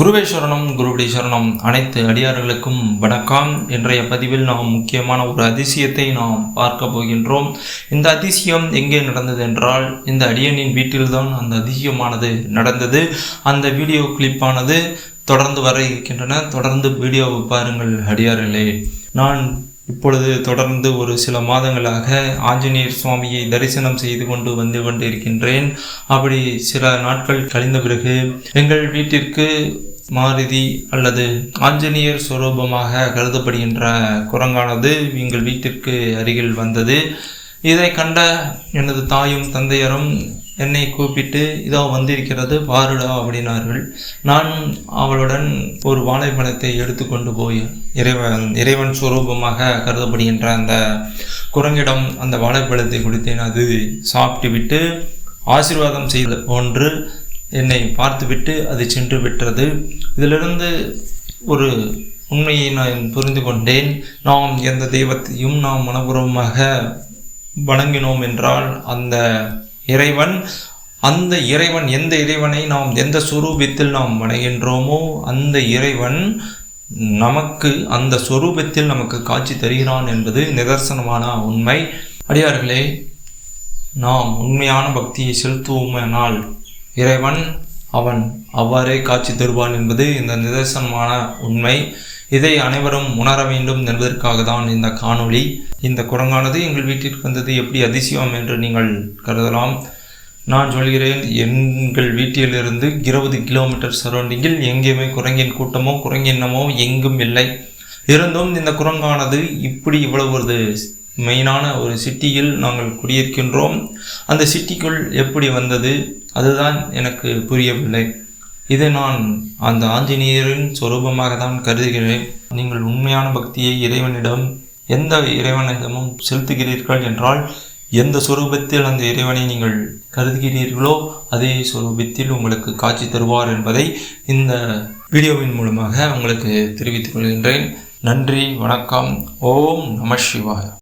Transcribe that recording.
குருவேஸ்வரனும் குருவடீஸ்வரனும் அனைத்து அடியார்களுக்கும் வணக்கம். இன்றைய பதிவில் நாம் முக்கியமான ஒரு அதிசயத்தை நாம் பார்க்க போகின்றோம். இந்த அதிசயம் எங்கே நடந்தது என்றால் இந்த அடியனின் வீட்டில்தான் அந்த அதிசயமானது நடந்தது. அந்த வீடியோ கிளிப்பானது தொடர்ந்து வர இருக்கின்றன. தொடர்ந்து வீடியோவை பாருங்கள் அடியார்களே. நான் இப்பொழுது தொடர்ந்து ஒரு சில மாதங்களாக ஆஞ்சநேயர் சுவாமியை தரிசனம் செய்து கொண்டு வந்து கொண்டிருக்கின்றேன். அப்படி சில நாட்கள் கழிந்த பிறகு எங்கள் வீட்டிற்கு மாருதி அல்லது ஆஞ்சநேயர் சுரூபமாக கருதப்படுகின்ற குரங்கானது எங்கள் வீட்டிற்கு அருகில் வந்தது. இதை கண்ட எனது தாயும் தந்தையரும் என்னை கூப்பிட்டு இதோ வந்திருக்கிறது பாருடா அப்படின்னார்கள். நான் அவளுடன் ஒரு வாழைப்பழத்தை எடுத்துக்கொண்டு போய் இறைவன் இறைவன் சுரூபமாக கருதப்படுகின்ற அந்த குரங்கிடம் அந்த வாழைப்பழத்தை கொடுத்தேன். அது சாப்பிட்டு விட்டு ஆசீர்வாதம் செய்த ஒன்று என்னை பார்த்துவிட்டு அது சென்று விட்டது. இதிலிருந்து ஒரு உண்மையை நான் புரிந்து கொண்டேன். நாம் எந்த தெய்வத்தையும் நாம் மனப்பூர்வமாக வணங்கினோம் என்றால் அந்த இறைவன் அந்த இறைவன் எந்த இறைவனை நாம் எந்த சுரூபத்தில் நாம் வணங்குகின்றோமோ அந்த இறைவன் நமக்கு அந்த சொரூபத்தில் நமக்கு காட்சி தருகிறான் என்பது நிதர்சனமான உண்மை. அடியார்களே நாம் உண்மையான பக்தியை செலுத்துவோமானால் இறைவன் அவன் அவ்வாறே காட்சி தருவான் என்பது இந்த நிதர்சனமான உண்மை. இதை அனைவரும் உணர வேண்டும் என்பதற்காக தான் இந்த காணொளி. இந்த குரங்கானது எங்கள் வீட்டிற்கு வந்தது எப்படி அதிசயம் என்று நீங்கள் கருதலாம். நான் சொல்கிறேன் எங்கள் வீட்டிலிருந்து இருபது கிலோமீட்டர் சரௌண்டிங்கில் எங்கேயுமே குரங்கின் கூட்டமோ குரங்கினமோ எங்கும் இல்லை. இருந்தும் இந்த குரங்கானது இப்படி இவ்வளவு ஒரு மெயினான ஒரு சிட்டியில் நாங்கள் குடியிருக்கின்றோம். அந்த சிட்டிக்குள் எப்படி வந்தது? அதுதான் எனக்கு புரியவில்லை. இதை நான் அந்த ஆஞ்சநேயரின் சொரூபமாக தான் கருதுகிறேன். நீங்கள் உண்மையான பக்தியை இறைவனிடம் எந்த இறைவனிடமும் செலுத்துகிறீர்கள் என்றால் எந்த சுரூபத்தில் அந்த இறைவனை நீங்கள் கருதுகிறீர்களோ அதே சுரூபத்தில் உங்களுக்கு காட்சி தருவார் என்பதை இந்த வீடியோவின் மூலமாக உங்களுக்கு தெரிவித்துக் கொள்கின்றேன். நன்றி வணக்கம். ஓம் நம சிவாய.